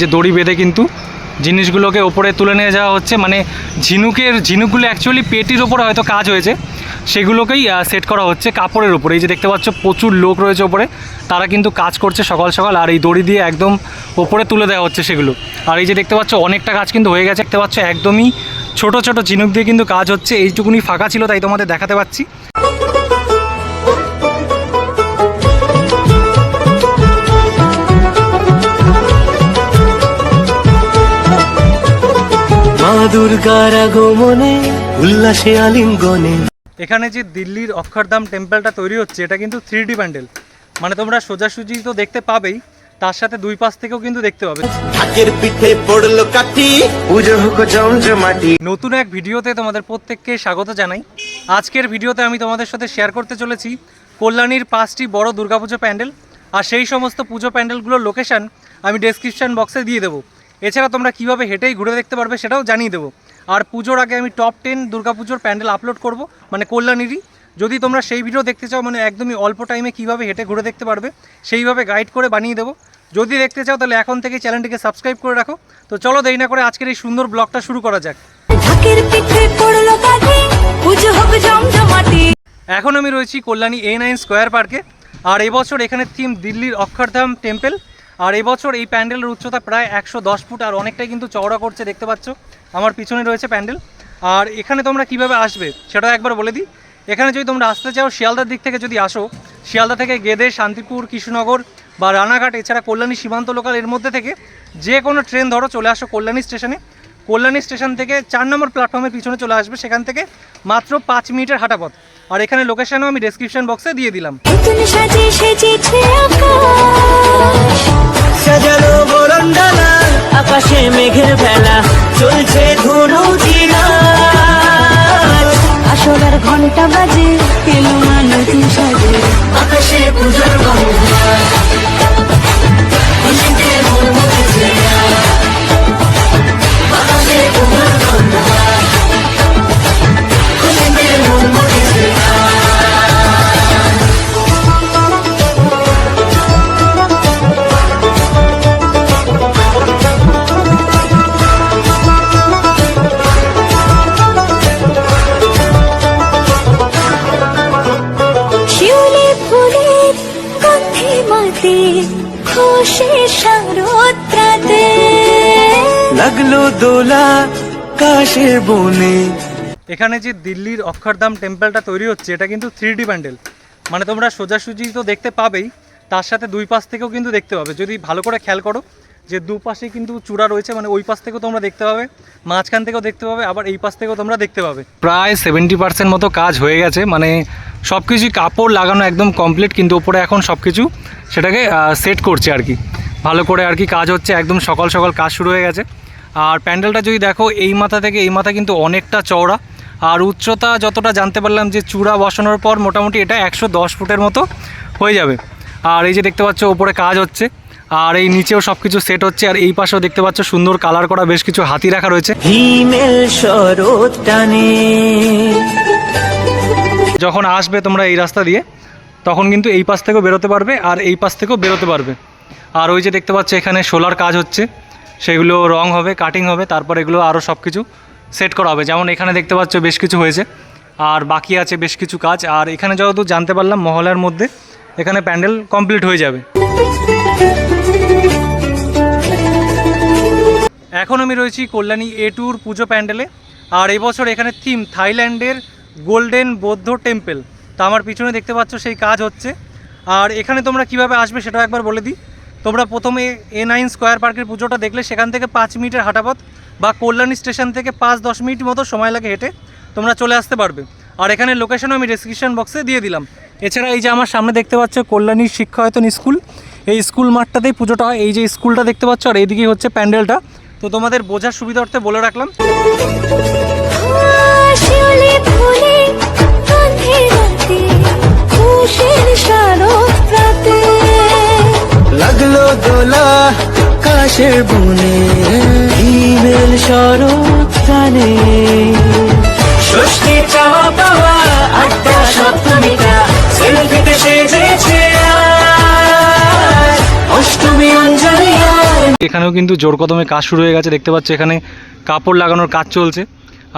যে দড়ি বেঁধে কিন্তু জিনিসগুলোকে ওপরে তুলে নিয়ে যাওয়া হচ্ছে। মানে ঝিনুকের, ঝিনুকগুলো অ্যাকচুয়ালি পেটির ওপরে হয়তো কাজ হয়েছে। সেগুলোকেই সেট করা হচ্ছে কাপড়ের উপরে। এই যে দেখতে পাচ্ছ, প্রচুর লোক রয়েছে ওপরে। তারা কিন্তু কাজ করছে সকাল সকাল, আর এই দড়ি দিয়ে একদম ওপরে তুলে দেওয়া হচ্ছে সেগুলো। আর এই যে দেখতে পাচ্ছ, অনেকটা কাজ কিন্তু হয়ে গেছে। দেখতে পাচ্ছ, একদমই ছোট ছোট ঝিনুক দিয়ে কিন্তু কাজ হচ্ছে। এইটুকুনি ফাঁকা ছিল, তাই তোমাদের দেখাতে পাচ্ছি। দুর্গার আগমনে উল্লাসে আলিঙ্গনে। এখানে যে দিল্লির অক্ষরধাম টেম্পলটা তৈরি হচ্ছে এটা কিন্তু থ্রি ডি প্যান্ডেল। মানে তোমরা সোজাসুজি তো দেখতে পাবেই তার সাথে দুই পাশ থেকেও কিন্তু দেখতে পাবে। ঢাকের পিঠে পড়ল কাঠি। পুজো হোক জমজমাটি নতুন এক ভিডিওতে তোমাদের প্রত্যেককে স্বাগত জানাই। আজকের ভিডিওতে আমি তোমাদের সাথে শেয়ার করতে চলেছি কল্যাণীর পাঁচটি বড় দুর্গাপুজো প্যান্ডেল। আর সেই সমস্ত পুজো প্যান্ডেলগুলোর লোকেশন আমি ডেসক্রিপশন বক্সে দিয়ে দেবো। এছাড়া তোমরা কীভাবে হেঁটেই ঘুরে দেখতে পারবে সেটাও জানিয়ে দেবো। আর পুজোর আগে আমি টপ টেন দুর্গাপুজোর প্যান্ডেল আপলোড করব মানে কল্যাণীরই। যদি তোমরা সেই ভিডিও দেখতে চাও মানে একদমই অল্প টাইমে কীভাবে হেঁটে ঘুরে দেখতে পারবে সেইভাবে গাইড করে বানিয়ে দেবো। যদি দেখতে চাও তাহলে এখন থেকে চ্যানেলটিকে সাবস্ক্রাইব করে রাখো। তো চলো দেরি না করে আজকের এই সুন্দর ব্লগটা শুরু করা যাক। এখন আমি রয়েছি কল্যাণী এ নাইন স্কোয়ার পার্কে আর এবছর এখানে থিম দিল্লির অক্ষরধাম টেম্পল আর এবছর এই প্যান্ডেলের উচ্চতা প্রায় একশো দশ ফুট, আর অনেকটাই কিন্তু চওড়া করছে, দেখতে পাচ্ছ। আমার পিছনে রয়েছে প্যান্ডেল। আর এখানে তোমরা কীভাবে আসবে, সেটাও একবার বলে দিই। এখানে যদি তোমরা আসতে চাও, শিয়ালদার দিক থেকে যদি আসো, শিয়ালদা থেকে গেদে, শান্তিপুর, কৃষ্ণনগর বা রানাঘাট, এছাড়া কল্যাণী সীমান্ত লোকাল এর মধ্যে থেকে যে কোনো ট্রেন ধরো, চলে আসো কল্যাণী স্টেশনে কল্যাণী স্টেশন থেকে চার নম্বর প্ল্যাটফর্মের পিছনে চলে আসবে, সেখান থেকে মাত্র পাঁচ মিনিটের হাঁটা পথ। আর এখানে লোকেশনও আমি ডেসক্রিপশন বক্সে দিয়ে দিলাম। নতুন বরণ ডালা আকাশ সাজানো মেঘের বেলা চলছে ধুনু আসলার ঘণ্টা বাজে এলো মা নতুন সাজে? আকাশে পূজার গঙ্গা খুশি লাগল দোলা কাশের বনে। এখানে যে দিল্লির অক্ষরধাম টেম্পলটা তৈরি হচ্ছে এটা কিন্তু থ্রি ডি প্যান্ডেল। মানে তোমরা সোজাসুজি তো দেখতে পাবেই তার সাথে দুই পাশ থেকেও কিন্তু দেখতে পাবে। যদি ভালো করে খেয়াল করো যে দুপাশে কিন্তু চূড়া রয়েছে মানে ওই পাশ থেকেও তোমরা দেখতে পাবে মাঝখান থেকেও দেখতে পাবে আবার এই পাশ থেকেও তোমরা দেখতে পাবে। প্রায় সেভেন্টি পার্সেন্ট মতো কাজ হয়ে গেছে মানে সব কিছুই কাপড় লাগানো একদম কমপ্লিট কিন্তু ওপরে এখন সব কিছু সেটাকে সেট করছে আর কি। ভালো করে আর কি কাজ হচ্ছে একদম সকাল সকাল কাজ শুরু হয়ে গেছে। আর প্যান্ডেলটা যদি দেখো এই মাথা থেকে এই মাথা কিন্তু অনেকটা চওড়া। আর উচ্চতা যতটা জানতে পারলাম যে চূড়া বসানোর পর মোটামুটি এটা একশো দশ ফুটের মতো হয়ে যাবে। আর এই যে দেখতে পাচ্ছ ওপরে কাজ হচ্ছে। আর এই নিচেও সব কিছু সেট হচ্ছে। আর এই পাশেও দেখতে পাচ্ছ সুন্দর কালার করা বেশ কিছু হাতি রাখা রয়েছে। যখন আসবে তোমরা এই রাস্তা দিয়ে তখন কিন্তু এই পাশ থেকেও বেরোতে পারবে আর এই পাশ থেকেও বেরোতে পারবে। আর ওই যে দেখতে পাচ্ছ, এখানে সোলার কাজ হচ্ছে। সেগুলো রং হবে কাটিং হবে, তারপর এগুলো আরও সব কিছু সেট করা হবে। যেমন এখানে দেখতে পাচ্ছ, বেশ কিছু হয়েছে। আর বাকি আছে বেশ কিছু কাজ। আর এখানে যতদূর জানতে পারলাম, মহলার মধ্যে এখানে প্যান্ডেল কমপ্লিট হয়ে যাবে। এখন আমি রয়েছি কল্যাণী এ টুর পুজো প্যান্ডেলে। আর এবছর এখানে থিম থাইল্যান্ডের গোল্ডেন বৌদ্ধ টেম্পল তা আমার পিছনে দেখতে পাচ্ছ সেই কাজ হচ্ছে। আর এখানে তোমরা কীভাবে আসবে সেটাও একবার বলে দিই। তোমরা প্রথমে এ নাইন স্কোয়ার পার্কের পুজোটা দেখলে, সেখান থেকে পাঁচ মিনিটের হাঁটাপথ বা কল্যাণী স্টেশন থেকে পাঁচ দশ মিনিট মতো সময় লাগে হেঁটে তোমরা চলে আসতে পারবে। আর এখানে লোকেশনও আমি ডেসক্রিপশন বক্সে দিয়ে দিলাম। এছাড়া এই যে আমার সামনে দেখতে পাচ্ছ কল্যাণী শিক্ষায়তন স্কুল। এই স্কুল মাঠটাতেই পুজোটা হয়। এই যে স্কুলটা দেখতে পাচ্ছ, আর এইদিকেই হচ্ছে প্যান্ডেলটা। তো তোমাদের বোঝার সুবিধার্থে বলে রাখলাম। খুশির লাগল দোলা কাশের বনে হিমেল শরৎ টানে ষষ্ঠী চাওয়া পাওয়া আটটা সপ্তমীটা সেলফিতে সেজেছে অষ্টমী অঞ্জলি এখানেও কিন্তু জোর কদমে কাজ শুরু হয়ে গেছে দেখতে পাচ্ছ এখানে কাপড় লাগানোর কাজ চলছে।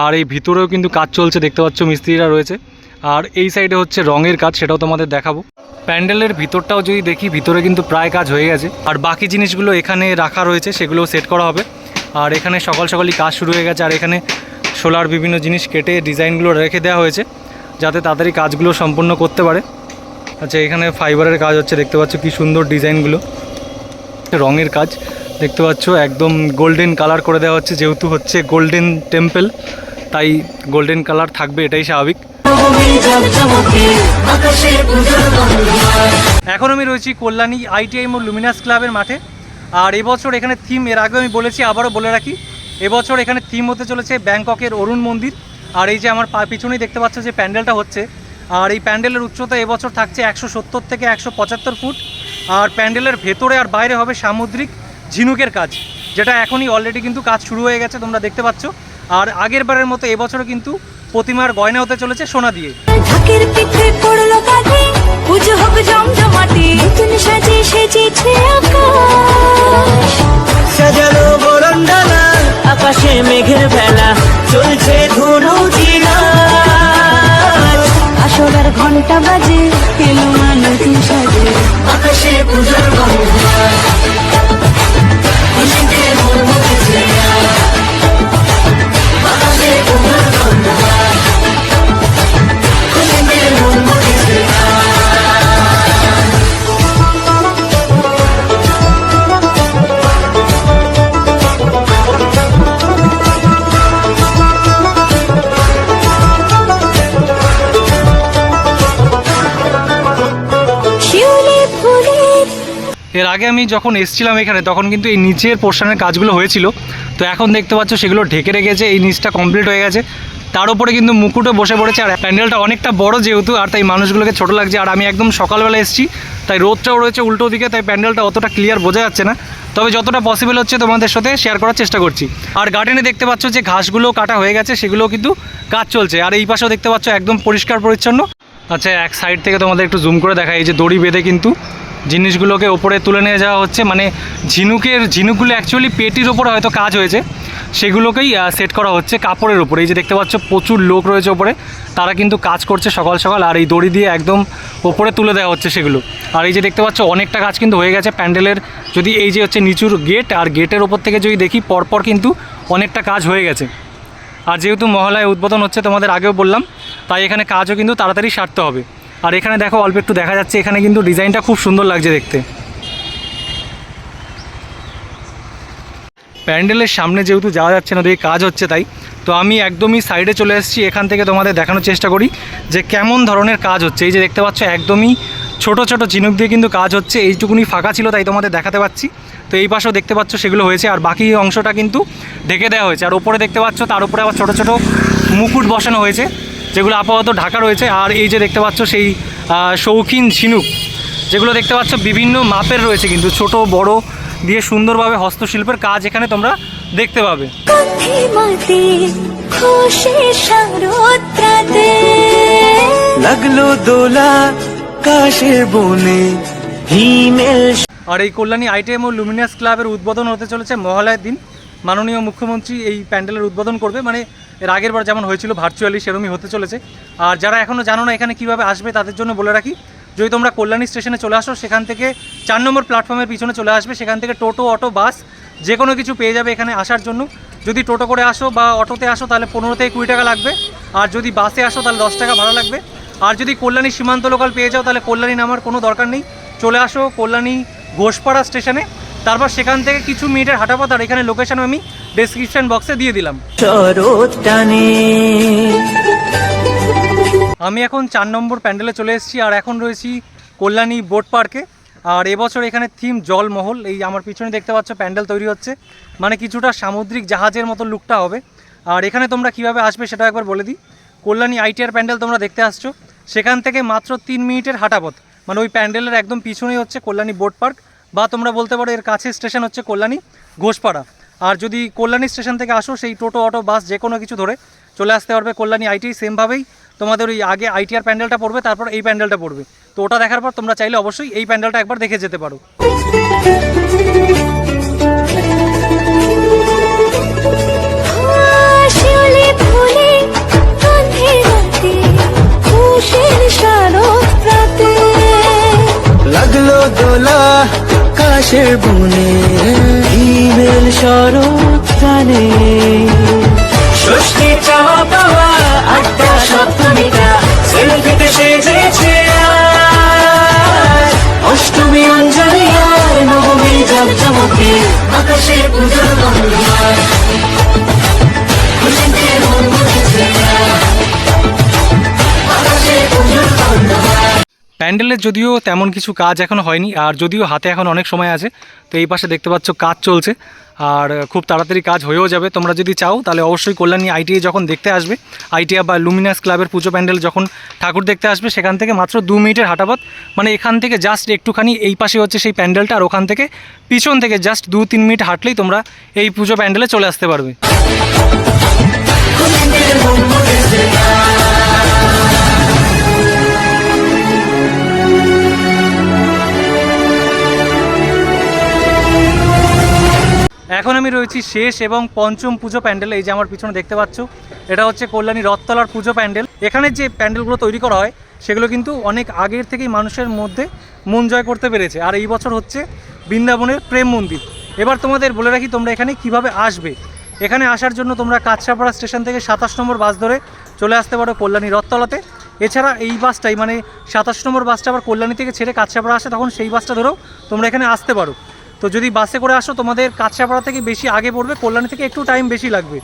আর এই ভিতরেও কিন্তু কাজ চলছে দেখতে পাচ্ছ মিস্ত্রিরা রয়েছে। আর এই সাইডে হচ্ছে রঙের কাজ, সেটাও তোমাদের দেখাবো। প্যান্ডেলের ভিতরটাও যদি দেখি, ভিতরে কিন্তু প্রায় কাজ হয়ে গেছে। আর বাকি জিনিসগুলো এখানে রাখা রয়েছে সেগুলো সেট করা হবে। আর এখানে সকাল সকালই কাজ শুরু হয়ে গেছে, আর এখানে সোলার বিভিন্ন জিনিস কেটে ডিজাইনগুলো রেখে দেওয়া হয়েছে, যাতে তাড়াতাড়ি কাজগুলো সম্পূর্ণ করতে পারে। আচ্ছা এখানে ফাইবারের কাজ হচ্ছে, দেখতে পাচ্ছ কি সুন্দর ডিজাইনগুলো। রঙের কাজ, দেখতে পাচ্ছ একদম গোল্ডেন কালার করে দেওয়া হচ্ছে, যেহেতু হচ্ছে গোল্ডেন টেম্পল তাই গোল্ডেন কালার থাকবে, এটাই স্বাভাবিক। এখন আমি রয়েছি কল্যাণী আইটিআই মোড় লুমিনাস ক্লাবের মাঠে। আর এবছর এখানে থিম এর আগে আমি বলেছি, আবারও বলে রাখি, এবছর এখানে থিম হতে চলেছে ব্যাংককের অরুণ মন্দির। আর এই যে আমার পিছনেই দেখতে পাচ্ছ যে প্যান্ডেলটা হচ্ছে। আর এই প্যান্ডেলের উচ্চতা এবছর থাকছে একশো সত্তর থেকে একশো পঁচাত্তর ফুট। আর প্যান্ডেলের ভেতরে আর বাইরে হবে সামুদ্রিক ঝিনুকের কাজ, যেটা এখনই অলরেডি কিন্তু কাজ শুরু হয়ে গেছে, তোমরা দেখতে পাচ্ছ। আর আগের বারের মতো এবছরও কিন্তু প্রতিমার গয়না হতে চলেছে সোনা দিয়ে। ঢাকের পিঠে পড়ল কাঠে পুজো হোক জমজমাটি, নতুন সাজে সেজেছে আকাশ। এর আগে আমি যখন এসছিলাম এখানে, তখন কিন্তু এই নিচের পোর্শনের কাজগুলো হয়েছিল। তো এখন দেখতে পাচ্ছ সেগুলো ঢেকে রেখেছে, এই নিচটা কমপ্লিট হয়ে গেছে। তার উপরে কিন্তু মুকুটও বসে পড়েছে, আর প্যান্ডেলটা অনেকটা বড় যেহেতু, আর তাই মানুষগুলোকে ছোট লাগছে। আর আমি একদম সকালবেলা এসেছি, তাই রোদটাও রয়েছে উল্টো দিকে, তাই প্যান্ডেলটা অতটা ক্লিয়ার বোঝা যাচ্ছে না। তবে যতটা পসিবল হচ্ছে তোমাদের সাথে শেয়ার করার চেষ্টা করছি। আর গার্ডেনে দেখতে পাচ্ছ যে ঘাসগুলো কাটা হয়ে গেছে সেগুলো কিন্তু কাজ চলছে। আর এই পাশেও দেখতে পাচ্ছ একদম পরিষ্কার পরিচ্ছন্ন আচ্ছা এক সাইড থেকে তোমাদের একটু জুম করে দেখা এই যে দড়ি বেঁধে কিন্তু জিনিসগুলোকে ওপরে তুলে নিয়ে যাওয়া হচ্ছে। মানে ঝিনুকের, ঝিনুকগুলো অ্যাকচুয়ালি পেটির ওপরে হয়তো কাজ হয়েছে। সেগুলোকেই সেট করা হচ্ছে কাপড়ের উপরে। এই যে দেখতে পাচ্ছ, প্রচুর লোক রয়েছে ওপরে। তারা কিন্তু কাজ করছে সকাল সকাল আর এই দড়ি দিয়ে একদম ওপরে তুলে দেওয়া হচ্ছে সেগুলো। আর এই যে দেখতে পাচ্ছ, অনেকটা কাজ কিন্তু হয়ে গেছে প্যান্ডেলের। যদি এই যে হচ্ছে নিচুর গেট আর গেটের ওপর থেকে যদি দেখি, পরপর কিন্তু অনেকটা কাজ হয়ে গেছে। আর যেহেতু মহালয় উদ্বোধন হচ্ছে তোমাদের আগেও বললাম, তাই এখানে কাজও কিন্তু তাড়াতাড়ি সারতে হবে। আর এখানে দেখো, অল্প একটু দেখা যাচ্ছে, এখানে কিন্তু ডিজাইনটা খুব সুন্দর লাগছে দেখতে। প্যান্ডেলের সামনে যেহেতু যাওয়া যাচ্ছে না দেখে কাজ হচ্ছে তাই। তো আমি একদমই সাইডে চলে এসেছি, এখান থেকে তোমাদের দেখানোর চেষ্টা করি যে কেমন ধরনের কাজ হচ্ছে। এই যে দেখতে পাচ্ছ, একদমই ছোট ছোট ঝিনুক দিয়ে কিন্তু কাজ হচ্ছে। এইটুকুনি ফাঁকা ছিল তাই তোমাদের দেখাতে পাচ্ছি। তো এই পাশেও দেখতে পাচ্ছ, সেগুলো হয়েছে। আর বাকি অংশটা কিন্তু ঢেকে দেওয়া হয়েছে। আর ওপরে দেখতে পাচ্ছ, তার উপরে আবার ছোট ছোট মুকুট বসানো হয়েছে। যেগুলো আপাতত ঢাকা রয়েছে আর এই যে দেখতে পাচ্ছ সেই আহ, শৌখিন ঝিনুক যেগুলো দেখতে পাচ্ছ বিভিন্ন মাপের রয়েছে কিন্তু ছোট বড় দিয়ে সুন্দরভাবে হস্তশিল্পের কাজ এখানে তোমরা দেখতে পাবে। লাগল দোলা কাশের বনে হিমেল আর এই কল্যাণী আইটিএম ও লুমিনাস ক্লাবের উদ্বোধন হতে চলেছে মহালয়ের দিন। মাননীয় মুখ্যমন্ত্রী এই প্যান্ডেলের উদ্বোধন করবে মানে এর আগের বার যেমন হয়েছিল ভার্চুয়ালি সেরমই হতে চলেছে। আর যারা এখনও জানো না এখানে কীভাবে আসবে তাদের জন্য বলে রাখি, যদি তোমরা কল্যাণী স্টেশনে চলে আসো, সেখান থেকে চার নম্বর প্ল্যাটফর্মের পিছনে চলে আসবে, সেখান থেকে টোটো, অটো, বাস যে কোনো কিছু পেয়ে যাবে এখানে আসার জন্য। যদি টোটো করে আসো বা অটোতে আসো, তাহলে পনেরো থেকে কুড়ি টাকা লাগবে। আর যদি বাসে আসো, তাহলে দশ টাকা ভাড়া লাগবে। আর যদি কল্যাণী সীমান্ত লোকাল পেয়ে যাও, তাহলে কল্যাণী নামার কোনো দরকার নেই। চলে আসো কল্যাণী ঘোষপাড়া স্টেশনে। তারপর সেখান থেকে কিছু মিনিটের হাঁটাপথ আর এখানে লোকেশন আমি ডেসক্রিপশন বক্সে দিয়ে দিলাম। আমি এখন চার নম্বর প্যান্ডেলে চলে এসেছি আর এখন রয়েছি কল্যাণী বোট পার্কে আর এবছর এখানে থিম জলমহল এই আমার পিছনে দেখতে পাচ্ছ প্যান্ডেল তৈরি হচ্ছে। মানে কিছুটা সামুদ্রিক জাহাজের মতো লুকটা হবে। আর এখানে তোমরা কীভাবে আসবে সেটা একবার বলে দিই। কল্যাণী আইটিআর প্যান্ডেল তোমরা দেখতে আসছো। সেখান থেকে মাত্র তিন মিনিটের হাঁটাপথ। মানে ওই প্যান্ডেলের একদম পিছনেই হচ্ছে কল্যাণী বোট পার্ক বা তোমরা বলতে পারো এর কাছে স্টেশন হচ্ছে কল্যাণী ঘোষপাড়া। আর যদি কল্যাণী স্টেশন থেকে আসো সেই টোটো অটো বাস যে কোনো কিছু ধরে চলে আসতে পারবে কল্যাণী আইটি সেমভাবেই তোমাদের ওই আগে আইটিআর প্যান্ডেলটা পড়বে তারপর এই প্যান্ডেলটা পড়বে। তো ওটা দেখার পর তোমরা চাইলে অবশ্যই এই প্যান্ডেলটা একবার দেখে যেতে পারো। লাগল দোলা কাশের বনে ইমেল শরৎ কানে। ষষ্ঠী চাওয়া পাওয়া আড্ডা সপ্তমীটা সেলফিতে সেজেছে অষ্টমী অঞ্জলি আর নবমী জমজমকে আকাশের পুজোর গন্ধ প্যান্ডেলের যদিও তেমন কিছু কাজ এখনও হয়নি, আর যদিও হাতে এখন অনেক সময় আছে, তো এই পাশে দেখতে পাচ্ছ কাজ চলছে, আর খুব তাড়াতাড়ি কাজ হয়েও যাবে। তোমরা যদি চাও, তাহলে অবশ্যই কল্যাণী আইটিআই যখন দেখতে আসবে, আইটিআই বা লুমিনাস ক্লাবের পুজো প্যান্ডেল যখন ঠাকুর দেখতে আসবে, সেখান থেকে মাত্র দু মিনিটের হাঁটাপথ মানে এখান থেকে জাস্ট একটুখানি এই পাশে হচ্ছে সেই প্যান্ডেলটা, আর ওখান থেকে পিছন থেকে জাস্ট দু তিন মিনিট হাঁটলেই তোমরা এই পুজো প্যান্ডেলে চলে আসতে পারবে। এখন আমি রয়েছি শেষ এবং পঞ্চম পুজো প্যান্ডেল, এই যে আমার পিছনে দেখতে পাচ্ছ, এটা হচ্ছে কল্যাণী রথতলার পুজো প্যান্ডেল। এখানে যে প্যান্ডেলগুলো তৈরি করা হয়, সেগুলো কিন্তু অনেক আগের থেকেই মানুষের মধ্যে মন জয় করতে পেরেছে। আর এই বছর হচ্ছে বৃন্দাবনের প্রেম মন্দির। এবার তোমাদের বলে রাখি তোমরা এখানে কীভাবে আসবে। এখানে আসার জন্য তোমরা কাছাপাড়া স্টেশন থেকে সাতাশ নম্বর বাস ধরে চলে আসতে পারো কল্যাণী রথতলাতে। এছাড়া এই বাসটাই মানে সাতাশ নম্বর বাসটা আবার কল্যাণী থেকে ছেড়ে কাছাপাড়া আসে, তখন সেই বাসটা ধরেও তোমরা এখানে আসতে পারো। তো যদি বাসে করে আসো, তোমাদের কাছাপাড়া থেকে বেশি আগে পড়বে, কল্যাণী থেকে একটু টাইম বেশি লাগবে।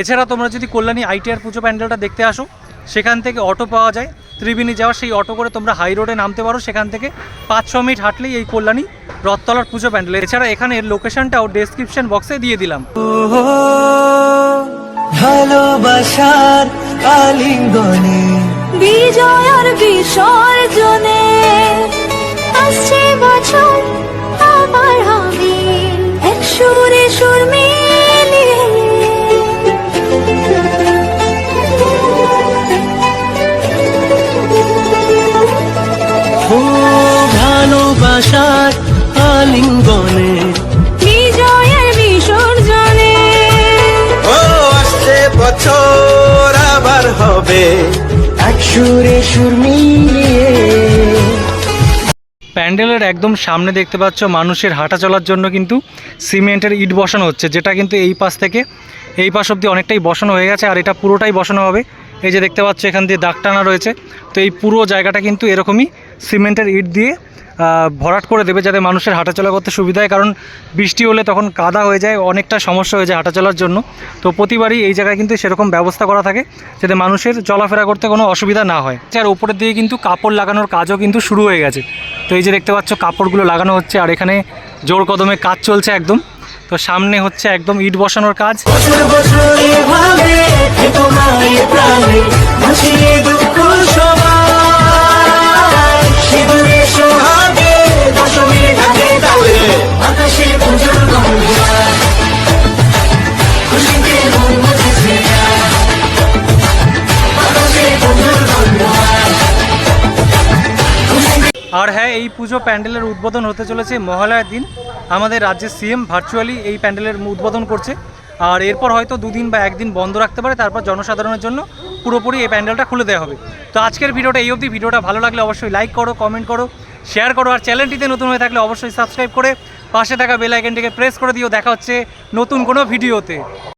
এছাড়া তোমরা যদি কল্যাণী আইটিআর পুজো প্যান্ডেলটা দেখতে আসো, সেখান থেকে অটো পাওয়া যায়। ত্রিবেণী যাওয়ার সেই অটো করে তোমরা হাই রোডে নামতে পারো, সেখান থেকে পাঁচ ছ মিনিট হাঁটলেই এই কল্যাণী রথতলার পুজো প্যান্ডেল। এছাড়া এখানের লোকেশনটাও ডেসক্রিপশন বক্সে দিয়ে দিলাম। ভালোবাসার আলিঙ্গনে। বিজয়ার বিসর্জনে আসছে বছর আবার হবে। এক সুরে সুর প্যান্ডেলের একদম সামনে দেখতে পাচ্ছ মানুষের হাঁটা চলার জন্য কিন্তু সিমেন্টের ইট বসানো হচ্ছে, যেটা কিন্তু এই পাশ থেকে এই পাশ অবধি অনেকটাই বসানো হয়ে গেছে, আর এটা পুরোটাই বসানো হবে। এই যে দেখতে পাচ্ছ এখান দিয়ে দাগ টানা রয়েছে, তো এই পুরো জায়গাটা কিন্তু এরকমই সিমেন্টের ইট দিয়ে ভরাট করে দেবে যাতে মানুষের হাঁটাচলা করতে সুবিধা হয়। কারণ বৃষ্টি হলে তখন কাদা হয়ে যায়, অনেকটা সমস্যা হয়ে যায় হাঁটাচলার জন্য। তো প্রতিবারই এই জায়গায় কিন্তু সেরকম ব্যবস্থা করা থাকে, যাতে মানুষের চলাফেরা করতে কোনো অসুবিধা না হয়। আর উপরের দিকে কিন্তু কাপড় লাগানোর কাজও কিন্তু শুরু হয়ে গেছে। তো এই যে দেখতে পাচ্ছ, কাপড়গুলো লাগানো হচ্ছে, আর এখানে জোর কদমে কাজ চলছে একদম। তো সামনে হচ্ছে একদম ইট বসানোর কাজ। আর হ্যাঁ এই পুজো প্যান্ডেলের উদ্বোধন হতে চলেছে মহালয়ার দিন। আমাদের রাজ্যের সিএম ভার্চুয়ালি এই প্যান্ডেলের উদ্বোধন করছে। আর এরপর হয়তো দুদিন বা একদিন বন্ধ রাখতে পারে, তারপর জনসাধারণের জন্য পুরোপুরি এই প্যান্ডেলটা খুলে দেওয়া হবে। তো আজকের ভিডিওটা এই অবধি। ভিডিওটা ভালো লাগলে অবশ্যই লাইক করো কমেন্ট করো। শেয়ার করো আর চ্যানেলটিতে নতুন হয়ে থাকলে অবশ্যই সাবস্ক্রাইব করে পাশে থাকা বেল আইকনটিকে প্রেস করে দিও। দেখা হচ্ছে নতুন কোনো ভিডিওতে।